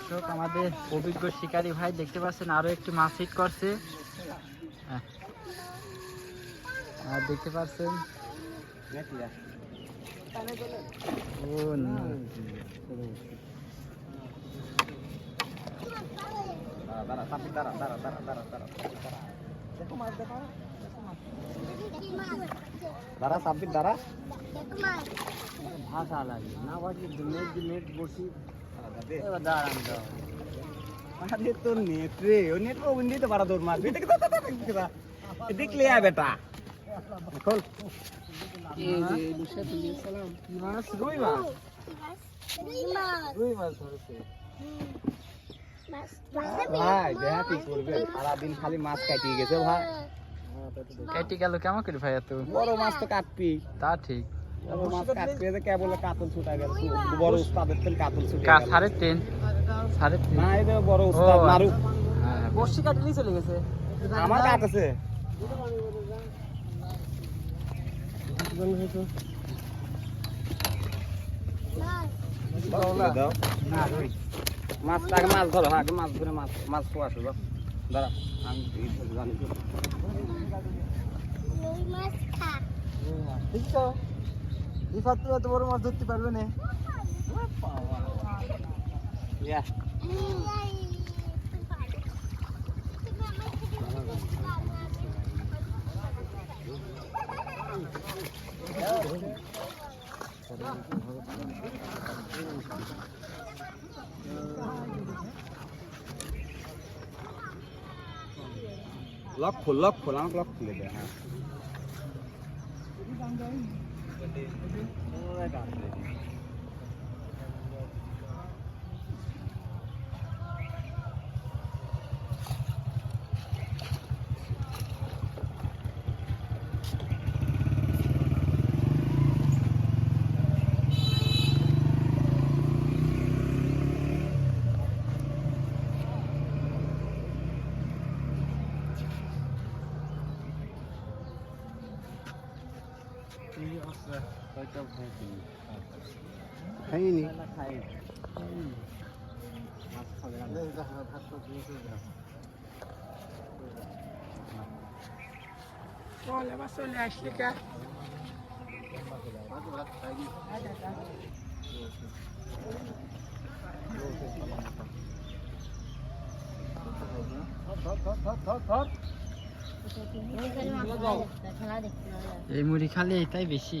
দর্শক আমাদের অভিজ্ঞ শিকারী ভাই দেখতে পাচ্ছেন আরও একটি মাছ হিট করছে। হ্যাঁ। আর দেখতে পাচ্ছেন ও না। দাঁড়া সাব্বির দাঁড়া। ভাষা লাগে না বাকি নেট নেট বসি। দে। এবার দাঁড়ান দাও আরে তোর নেট রে ও নেট ও নিতে পারা তোর মাছ দেখে দাও দাও দেখে দাও দেখলে আয় বেটা। খোল। রুই মাছ। রুই মাছ। ধরেছে। ভাই দেহা কি করবে। সারাদিন খালি মাছ কাটিয়ে গেছে ভাই। কেটে গেল কেমন করে ভাই এত বড় মাছ তো কাটবি। তা ঠিক। বড় মাছ কাটবি যে কে বলে কাতল ছুটা গেল। বড় উস্তাদের তেল কাতল ছুটে কা গেল। সাড়ে তিন। সাড়ে তিন। না এই বড় উস্তাদ ও, মারুক হ্যাঁ, কাটলেই চলে গেছে। আমার কাটছে। দাও। মাছ আগে মাছ ধরো হ্যাঁ, আগে মাছ ধরে মাছ মাছ খোয়া আসো। দাঁড়া আমি জানি। রিফাত তুই এত বড় মাছ ধরতে পারবে না ইয়া, লক খোল লক খোল আমাকে লক খুলে দে হ্যাঁ Bye-bye. খাইনি। চলে আসলি কা? এই মুড়ি খালি এটাই বেশি।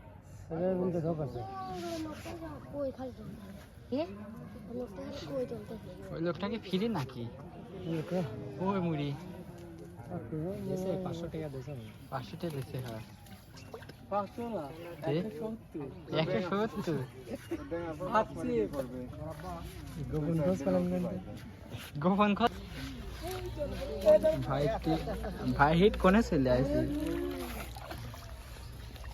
ওই লোকটাকে ফিরে নাকি? ওই মুড়ি? পাঁচশো টাকা দিয়েছে হ্যাঁ। দে। একশো সত্তর। গোপন খত ভাই ভাই হিট কোনে চলে আসি আমরা সময় লিয়া লাগলে তো একশো দুটান লাগবে আরে নেট সময় তো দিচ্ছে না।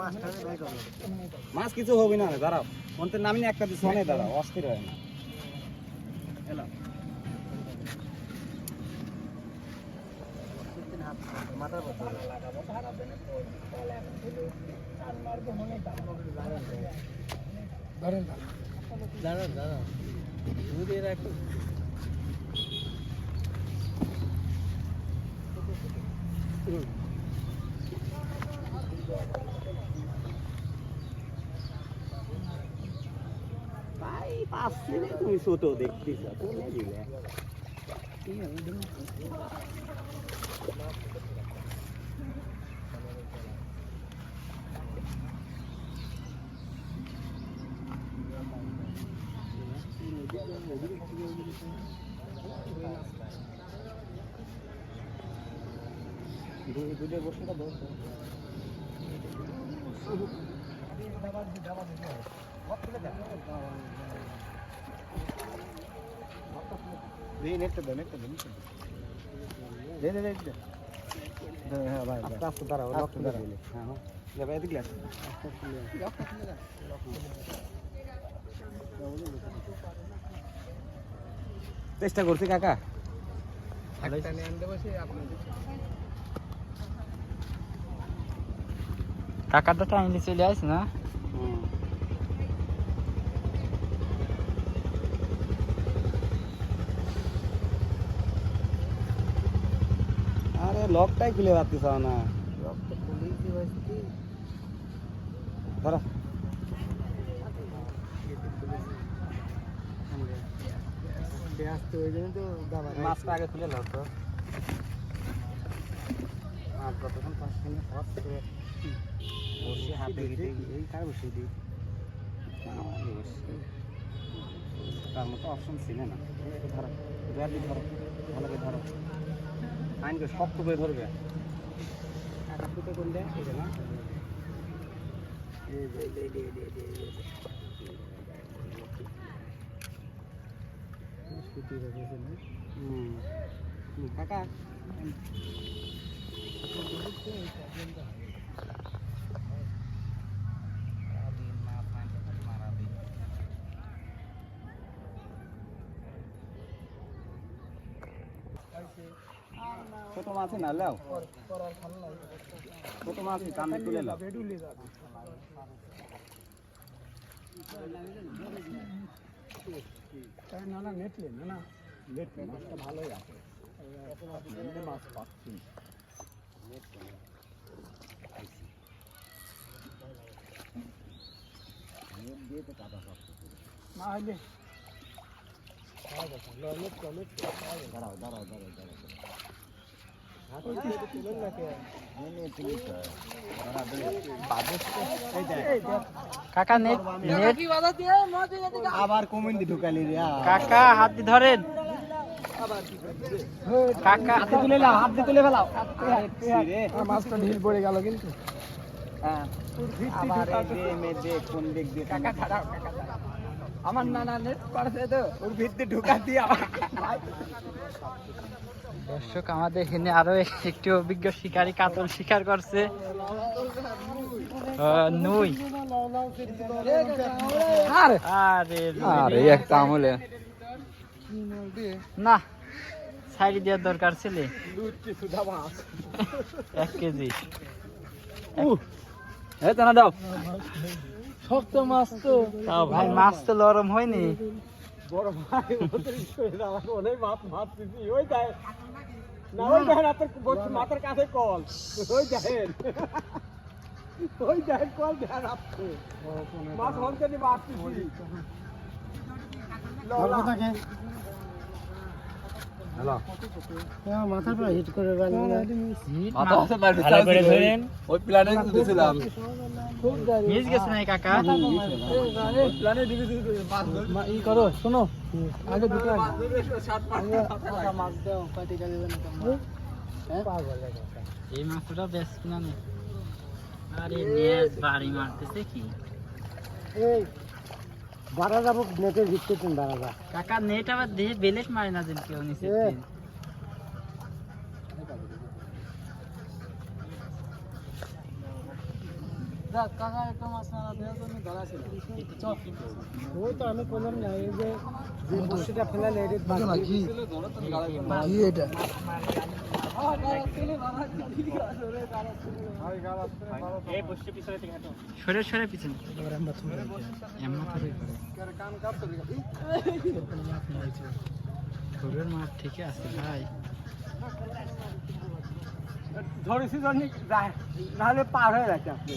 ভাস্তি করছে। মাছ কিছু হবে না দাঁড়াও মন্ত্রের নামিনি, একটা দিচ্ছে অনেক দাঁড়াও, অস্থির হয় না এলাম। দাঁড়া দাঁড়া যদি রাখো ভাই পাঁচ তুমি ছোট দেখতেছ তুমি দিলে দুধে বসে দাও দে চেষ্টা করছি কাকা কাকাটা টাইমলি চলে আস না আরে লকটাই খুলে পাচ্ছিস না। ধরো। মাছটা আগে তুলে নাও তো। মাছ যতক্ষণ পাঁচ মিনিট করে বসে হাতে দিতে এই কার বসে দিই তার মতো অপশন ছিল না। ধরো ধরো। ভালো করে ধরো। আইনকে শক্ত করে ধরবে টাকা ফুটে করলে না এই যে। হুম, কাকা মাছ না লাও ছোট মাছ কামে তুলে লাও না না নেটলে না না নেট মাছটা ভালোই আছে মাছ পাচ্ছি না হইলে দাঁড়াও দাঁড়াও দাঁড়াও কাকা নেট নেট। আবার কমেন্ট ঢুকালি রে কাকা হাত দিয়ে ধরেন। কাকা। হাতে তুলে লাও হাতে তুলে ফেলাও। মাছটা ঢিল পড়ে গেল কিন্তু। হ্যাঁ। আবার এই দে কোন দিক দিয়ে কাকা ছাড়াও আমার নানা নেট পারছে তো ওর ভিতরে ঢুকা দিয়ে আবার দর্শক আমাদের এখানে আরও একটি অভিজ্ঞ শিকারী কাতল শিকার করছে। নুই। আরে। আরে আরে একটা আমলে। না সাইড দেওয়ার দরকার ছিল। এক কেজি। এই দাও শক্ত মাছ তো ভাই মাছ তো নরম হয়নি। বড় ভাই ওদের শরীরে আমার অনেক মাপ মাছ দিছি ওই দেয় না, ওই দেখেন আপনার মাথার কাছে কল। ওই দেখেন ওই দেখেন কল দেখেন আপনি মাছ হলতে নি মাছ দিছি হ্যালো মাথার পর হিট করে ভালো করে ধরেন ওই প্ল্যানে দিয়েছিলাম মিস গেছে না কাকা? প্ল্যানে ই করো শোনো। আগে দুটো মাছ দাও না এই মাছটা বেশ কিনা নেই আরে বাড়ি মারতেছে কি? এই বাড়া যাব নেটের ভিত্তিতে বাড়া যা কাকা নেট আবার দিয়ে বেলেট মারে না দিন কেউ নিচে এ। দেখ কাকা একটা মাছ না দেওয়ার জন্য ধরা ছিল ওই তো আমি করলাম না এই যে যে বসিটা ফেলালে এটা কি কি এটা সরে সরে পিছনে। এমন করে ছোটের মাঠ থেকে আছে ভাই। ধরেছি নাহলে পার হয়ে যাচ্ছে। আপনি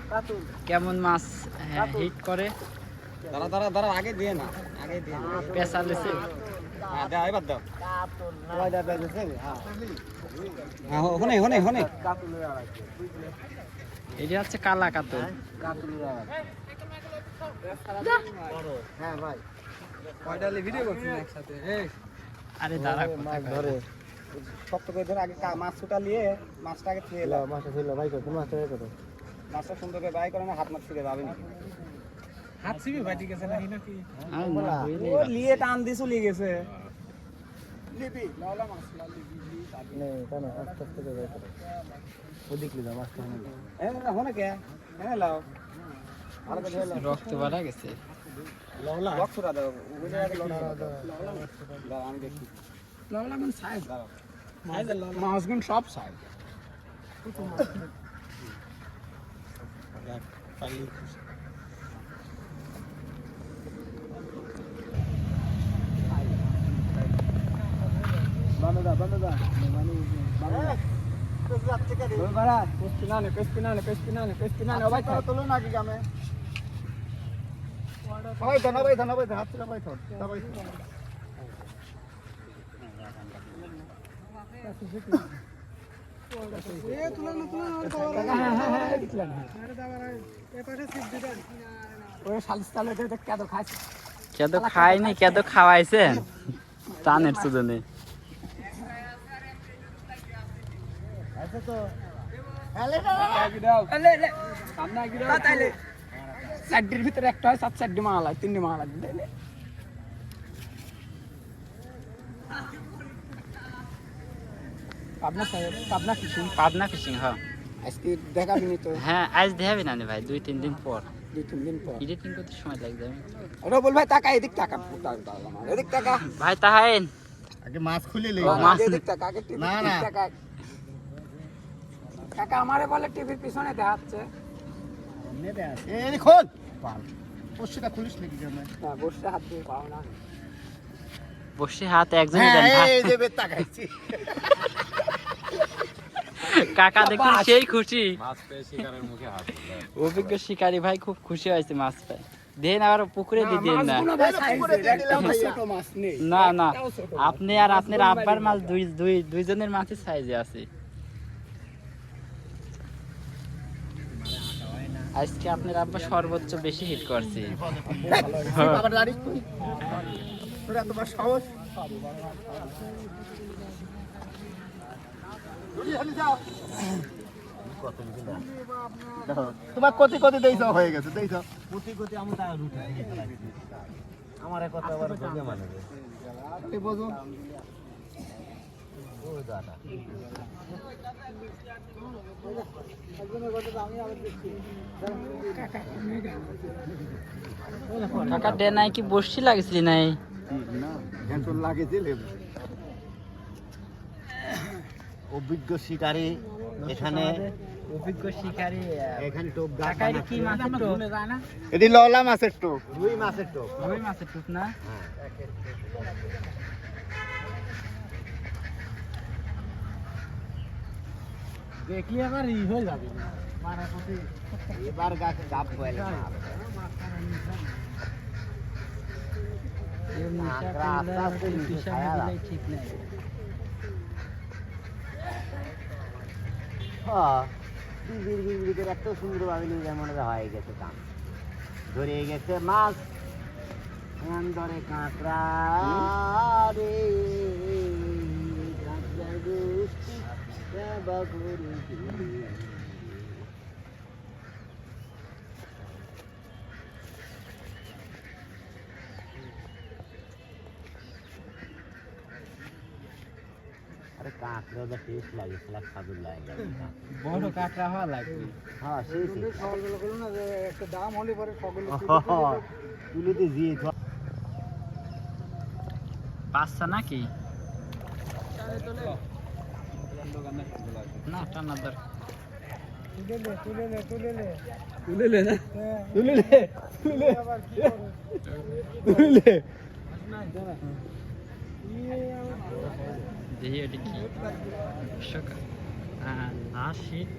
কেমন মাছ হিট করে? দাঁড়া দাঁড়া দাঁড়া আগে দিয়ে না আগে দিয়ে না। পেঁচা লেছে হ্যাঁ দাও এবার দাও। হ্যাঁ। এটি হচ্ছে কালা কাতল হ্যাঁ ভাই। কয়টা ভিডিও করছেন একসাথে? আরে দাঁড়া ধরে। শক্ত করে ধরে আগে কা- মাছ ছুটা নিয়ে মাছটা আগে ছুঁয়ে এলাম মাছটা ছুঁয়ে বাই করো মাছটা মাছটা সুন্দর করে বাই করে না হাত মাছ ছুঁয়ে যাবে না। হাত সিবি ভাই ঠিক আছে নাকি? নাকি ও লিয়ে টান দিয়ে চলে গেছে। হনে কে? লাও। ভালো করে ধরে লাও। রক্ত বাড়া গেছে। লক ছুটা দাও ওগুলো আগে লক দাও। দাও, আমি দেখি লাউলাগুন সাইজ দাও মাছগুন সব সাইজ ভাই ধন ভাই ধন ভাই হাত ভাই ধন ভাই এ কেদ খায়নি কেদ খাওয়াইছেন? টানের সুজনে। ভিতরে একটা হয় সাত সাইড মাল হয় তিনটে মাল আছে পাবনা পাবনা ফিশিং। পাবনা ফিশিং হ্যাঁ। আজকে দেখাবি নি তো? হ্যাঁ আজ দেখাবি না ভাই দুই তিন দিন পর। দুই তিন দিন পর। এডিটিং করতে সময় লাগবে। ওরা ভাই টাকা এদিক টাকা এদিক টাকা ভাই তাহাইন আগে মাছ খুলে ও, মাছ এদিক টাকা আগে না, না। টাকা আমারে বলে টিভির পিছনে দেখাচ্ছে। এই খোল। পশ্চিটা খুলিস নাকি কেমন না বসে হাত দিয়ে পাও না। বসে হাত একজনই দেন হ্যাঁ এই যে বেত তাকাইছি কাকা দেখুন সেই খুশি। অভিজ্ঞ শিকারী ভাই খুব খুশি হয়েছে মাছ পাই দেন আবার পুকুরে দিয়ে দিন না। না না। আপনি আর আপনার আব্বার মাছ দুই দুই দুইজনের মাছের সাইজে আছে। আজকে আপনার আব্বা সর্বোচ্চ বেশি হিট করছে। তোরা তোমার সাহস তোমার কতি কতি দেইছ হয়ে গেছে দেইছ কতি কতি আমি তা রুটা আমার কথা আবার মানে বোঝো কাকা ডে নাই কি বসছি লাগছিল নাই না ঘ্যান্টন লাগে দিলে অভিজ্ঞ শিকারী এখানে। অভিজ্ঞ শিকারী এখানে টোপ গাছ কি মাছের টোপ? এটি ললা মাছের টোপ। রুই মাছের টোপ। রুই মাছের টোপ না? দেখলি আবার ই হয়ে যাবে। এবার গাছ গাপ বলে এর নিশা কাঁকড়া আস্তে আস্তে করলে নিচে পিসা খায়া দিলেই ঠিক নাই। করে এত সুন্দর ভাবে নিয়ে মনে হয় হয়ে গেছে কাম ধরে গেছে মাছ। ধরে কাঁকড়া। রে কাঁকড়া গোষ্ঠী আরে কাঁকড়া যা টেস্ট লাগে সেটা খাদুর লাগে। বড় কাঁকড়া হওয়া লাগবে। হ্যাঁ সেই সেই সকালবেলা করল না যে একটা দাম হলে পরে সকলে হ্যাঁ। তুলে দিয়েছি পাঁচটা নাকি? না টানার দরকার। তুলে নে তুলে নে তুলে নে। তুলে লে না? হ্যাঁ, তুলে লে তুলে তুলে লে দেখি এটা কি সকাল হ্যাঁ শীত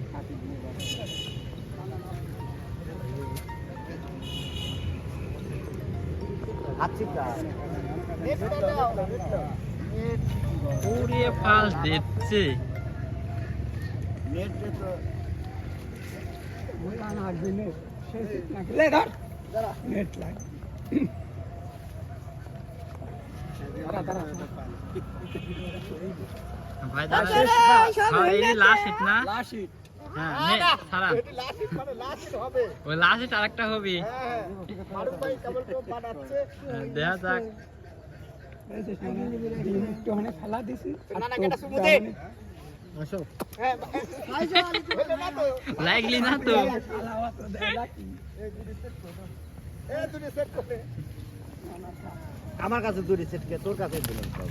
পুড়িয়ে ফাল দিচ্ছে নেটে নে। নেট। ভাই লাস্ট শীত না? লাস্ট হিট নে সারা লাস্ট হিট লাস্ট হিট হবে। ওই লাস্ট শীত আরেকটা হবে। মারুফ ভাই কেবল তো বানাচ্ছে? দেখা যাক। একটু ফেলা দিছি। লাগলি না তো আলাওয়া তো দেয় নাকি? এ তুমি সেট করে আমার কাছে দূরে সেটকে তোর কাছে দিলাম সব।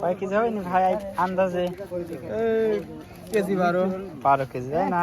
কয় কেজি ভাই আন্দাজে। কেজি বারো। বারো কেজি তাই না?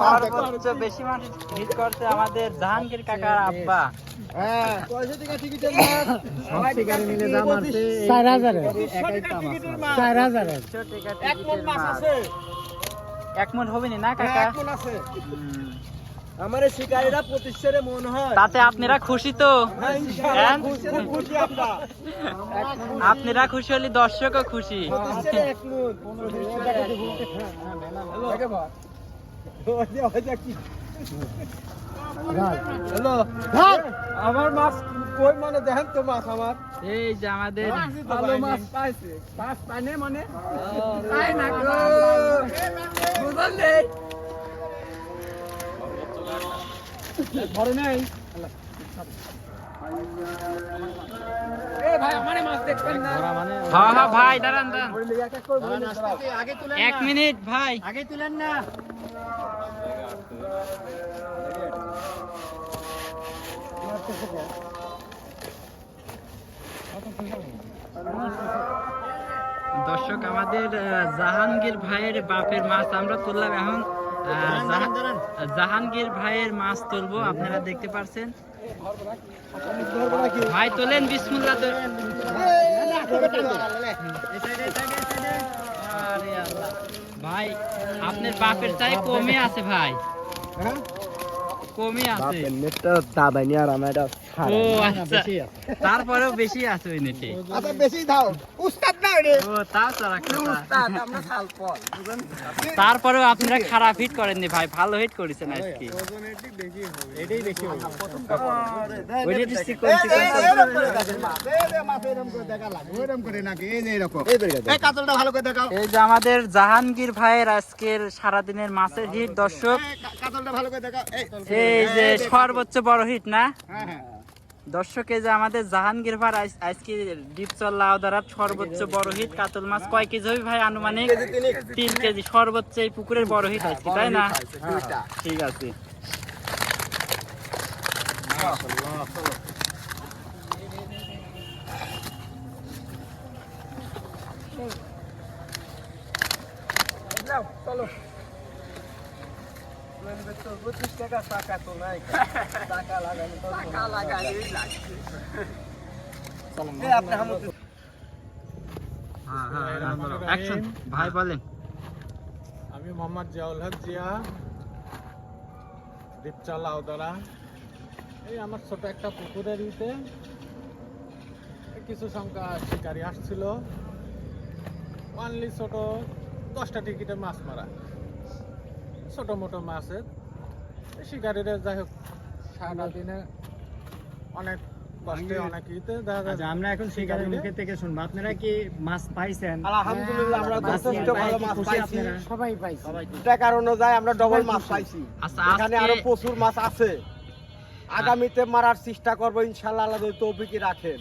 সর্বোচ্চ বেশি মাছ হিট করছে আমাদের জাহাঙ্গীর কাকার আব্বা। হ্যাঁ চার হাজারে। হাজারে। এক মন মাছ আছে। এক হবে না হ্যাঁ, কাকা? এক আছে। হুম। আমার শিকারীরা প্রতিষ্ঠানে মন হয়। তাতে আপনারা খুশি তো? হ্যাঁ, হ্যাঁ? আপনারা খুশি হলে দর্শকও খুশি। আমার মাছ কই মানে দেখেন তো মাছ আমার। এই যে আমাদের ভালো মাছ পাইছে। মাছ পাইনে মানে? তাই না গো। বুঝলে আগে তুলে এক মিনিট ভাই আগে তুলেন না দর্শক, আমাদের জাহাঙ্গীর ভাইয়ের বাপের মাছ আমরা তুললাম এখন। জাহাঙ্গীর ভাইয়ের মাছ তুলবো আপনারা দেখতে পারছেন। ভাই তোলেন বিসমুল্লাহ। ভাই আপনার বাপের চাই কমে আছে ভাই। কমে আছে। দাবাইনি আর আমার ও আচ্ছা। তারপরেও বেশি আছে ওই নেটে আচ্ছা বেশি দাও। উস্তাদ না রে ও তাও তো উস্তাদ আমরা সাল পর তারপরেও আপনারা খারাপ হিট করেননি ভাই ভালো হিট করেছেন আজকে। এটাই বেশি হবে। ওইটা একটু চিকন চিকন এই কাতলটা ভালো করে দেখাও। এই যে আমাদের জাহাঙ্গীর ভাইয়ের আজকের সারাদিনের মাছের হিট দর্শক। কাতলটা ভালো করে দেখাও। এই। এই যে সর্বোচ্চ বড় হিট না? হ্যাঁ হ্যাঁ। দর্শক যে আমাদের জাহাঙ্গীর আজ- আজকে ডিপচল লাউদারার সর্বোচ্চ বড় হিট কাতল মাছ। কয় কেজি হবে ভাই আনুমানিক? তিন কেজি। সর্বোচ্চ এই পুকুরের বড় হিট আজকে তাই না? ঠিক আছে। চলো। পঁচিশ টাকা টাকা তো নাই। টাকা লাগানো টাকা লাগাই আপনি হামুদ অ্যাকশন ভাই বলেন। আমি আমি মোহাম্মদ জিয়াউল হক জিয়া দীপচাল আওদারা এই আমার ছোট একটা পুকুরের ইতে কিছু সংখ্যা শিকারি আসছিল। অনলি ছোট দশটা টিকিটে মাছ মারা। ছোট মোটো মাছের শিকারিরা যাই হোক সারাটা দিনে অনেক কষ্টে অনেক ইতে দেখা যায়। আমরা এখন শিকারের মুখে থেকে শুনব। আপনারা কি মাছ পাইছেন? আলহামদুলিল্লাহ আমরা যথেষ্ট ভালো মাছ পাইছি। সবাই পাইছি। টাকার অনুযায়ী আমরা ডবল মাছ পাইছি। এখানে আরও প্রচুর মাছ আছে। আগামীতে মারার চেষ্টা করব ইনশাল্লাহ আল্লাহ যদি রাখেন।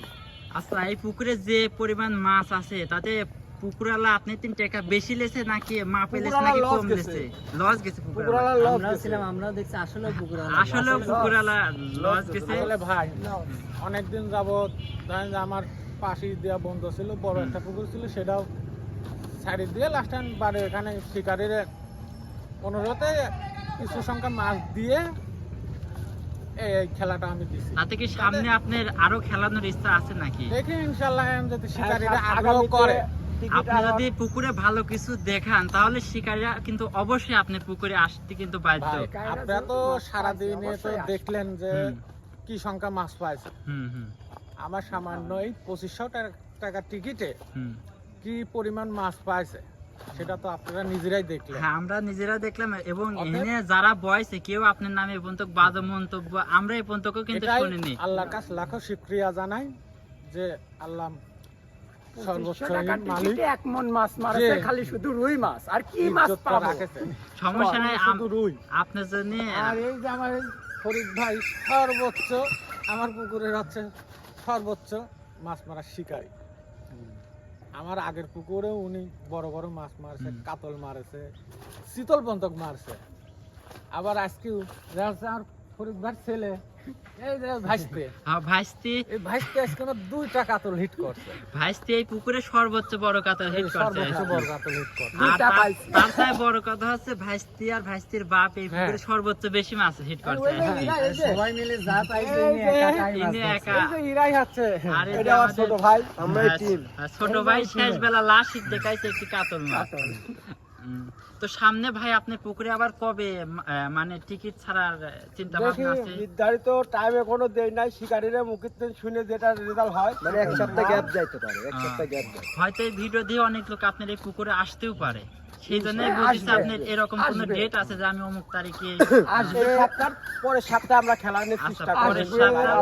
আচ্ছা এই পুকুরে যে পরিমাণ মাছ আছে তাতে পুকুরালা আপনি তিন টাকা বেশি লেছে নাকি মাপে লেছে নাকি কম লেছে? লস গেছে পুকুরালা পুকুরালা লস আমরাও গেছে। ছিলাম আমরাও দেখছি আসলে পুকুর আসলে পুকুরালা লস গেছে। আসলে ভাই অনেকদিন যাবত ধরেন আমার পাশে দেওয়া বন্ধ ছিল বড় একটা পুকুর ছিল সেটাও সাইডে দিয়ে লাস্ট টাইম বাড়ি এখানে শিকারির অনুরোধে কিছু সংখ্যা মাছ দিয়ে এই খেলাটা আমি দিছি। তাতে কি সামনে আপনার আরও খেলানোর ইচ্ছা আছে নাকি? দেখি ইনশাল্লাহ এখন যদি শিকারিরা হ্যাঁ, আগ্রহ করে। আপনি যদি পুকুরে ভালো কিছু দেখান তাহলে শিকারীরা কিন্তু অবশ্যই আপনার পুকুরে আসতে কিন্তু বাধ্য। আপনারা তো দেখলেন যে কি সংখ্যা মাছ পাইছে। হুম হুম। আমার সামান্য এই পঁচিশশো টাকার টিকিটে কি পরিমাণ মাছ পাইছে সেটা তো আপনারা নিজেরাই দেখলেন। হ্যাঁ আমরা নিজেরা দেখলাম এবং এখানে যারা বয়সে কেউ আপনার নামে এ পর্যন্ত বাজে মন্তব্য আমরা এই পর্যন্ত কিন্তু শুনিনি। আল্লাহর কাছে লাখো শুক্রিয়া জানাই যে আল্লাহ এক মন মাছ মারছে, খালি শুধু রুই মাছ। আর কি ইজ্জতটা রাখেছে সমস্যা নাই রুই। আপনার জন্য আর এই যে আমার ফরিদ ভাই সর্বোচ্চ আমার পুকুরের হচ্ছে সর্বোচ্চ মাছ মারার শিকারী। আমার আগের পুকুরে উনি বড় বড় মাছ মারছে কাতল মারছে শীতল পন্তক মারছে। আবার আজকেও দেখা যাচ্ছে আমার ফরিদ ভাইয়ের ছেলে এই যে ভাইস্তে হ্যাঁ, ভাইস্তি এই ভাইস্তে আজকে আমার দুইটা কাতল হিট করছে। ভাইস্তি এই পুকুরে সর্বোচ্চ বড় কাতল হিট করছে। সর্বোচ্চ বড় কাতল হিট করছে। আর তার- তার থেকে বড় কথা হচ্ছে ভাইস্তি আর ভাইস্তির বাপ এই পুকুরে হ্যাঁ। সর্বোচ্চ বেশি মাছ হিট করছে। সবাই মিলে যা পাইছে ছোট ভাই আর- আর ছোট ভাই শেষ বেলা লাশ দেখাইছে একটি কাতল মাছ। তো সামনে ভাই আপনি পুকুরে আবার কবে মানে টিকিট ছাড়ার চিন্তা ভাবনা আছে? নির্ধারিত টাইমে কোনো দেই নাই শিকারীরা থেকে শুনে যেটা রেজাল্ট হয়। মানে এক সপ্তাহ গ্যাপ যাইতে পারে এক সপ্তাহ গ্যাপ যায় হয়তো এই ভিডিও দিয়ে অনেক লোক আপনার এই পুকুরে আসতেও পারে। সেই জন্যই বুঝেছি আপনার এরকম কোনো ডেট আছে যে আমি অমুক তারিখে আসবে সাতটার পরে সাতটা আমরা খেলা নিয়ে আচ্ছা, চেষ্টা করব।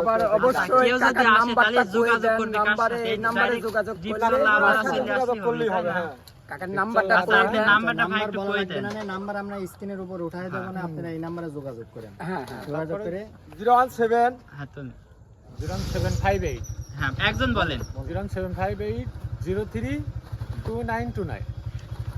আবার অবশ্যই কেউ যদি আসে তাহলে যোগাযোগ করবে কার সাথে? এই direct যোগাযোগ করলে আমার আসলেই করলেই হবে? হ্যাঁ। কাকার নাম্বারটা নাম্বারটা ভাই একটু কই দেন। নাম্বার আমরা স্ক্রিনের উপর উঠায় দেব না আপনারা এই নম্বরে যোগাযোগ করেন। হ্যাঁ হ্যাঁ। যোগাযোগ করে 017 হ্যাঁ তো 0758 হ্যাঁ একজন বলেন। 0758 03 2929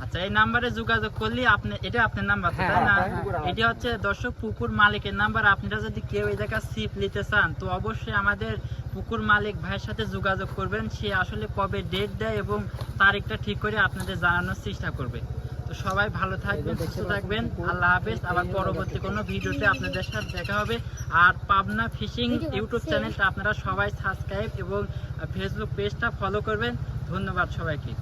আচ্ছা এই নাম্বারে যোগাযোগ করলে আপনি এটা আপনার নাম্বার তো, হ্যাঁ, তাই না? হ্যাঁ, হ্যাঁ। এটা হচ্ছে দর্শক পুকুর মালিকের নাম্বার আপনারা যদি কেউ এই জায়গা সিপ নিতে চান তো অবশ্যই আমাদের পুকুর মালিক ভাইয়ের সাথে যোগাযোগ করবেন। সে আসলে কবে ডেট দেয় এবং তারিখটা ঠিক করে আপনাদের জানানোর চেষ্টা করবে। তো সবাই ভালো থাকবেন সুস্থ থাকবেন। আল্লাহ হাফেজ। আবার পরবর্তী কোনো ভিডিওতে আপনাদের সাথে দেখা হবে। আর পাবনা ফিশিং ইউটিউব চ্যানেলটা আপনারা সবাই সাবস্ক্রাইব এবং ফেসবুক পেজটা ফলো করবেন। ধন্যবাদ সবাইকে।